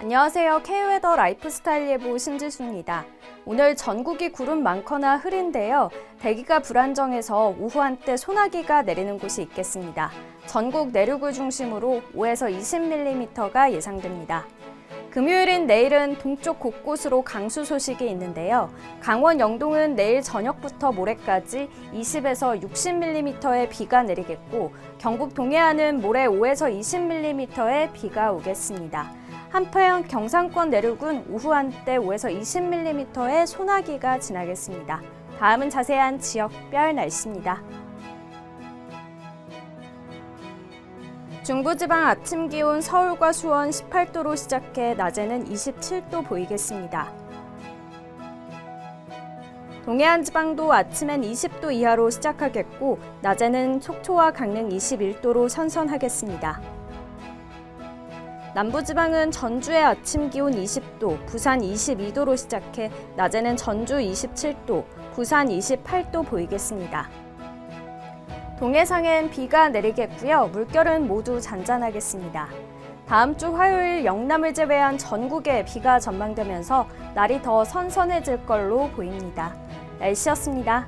안녕하세요. K웨더 라이프스타일 예보 신지수입니다. 오늘 전국이 구름 많거나 흐린데요. 대기가 불안정해서 오후 한때 소나기가 내리는 곳이 있겠습니다. 전국 내륙을 중심으로 5에서 20mm가 예상됩니다. 금요일인 내일은 동쪽 곳곳으로 강수 소식이 있는데요. 강원 영동은 내일 저녁부터 모레까지 20에서 60mm의 비가 내리겠고, 경북 동해안은 모레 5에서 20mm의 비가 오겠습니다. 한편 경상권 내륙은 오후 한때 5에서 20mm의 소나기가 지나겠습니다. 다음은 자세한 지역별 날씨입니다. 중부지방 아침 기온 서울과 수원 18도로 시작해 낮에는 27도 보이겠습니다. 동해안 지방도 아침엔 20도 이하로 시작하겠고 낮에는 속초와 강릉 21도로 선선하겠습니다. 남부지방은 전주의 아침 기온 20도, 부산 22도로 시작해 낮에는 전주 27도, 부산 28도 보이겠습니다. 동해상엔 비가 내리겠고요. 물결은 모두 잔잔하겠습니다. 다음 주 화요일 영남을 제외한 전국에 비가 전망되면서 날이 더 선선해질 걸로 보입니다. 날씨였습니다.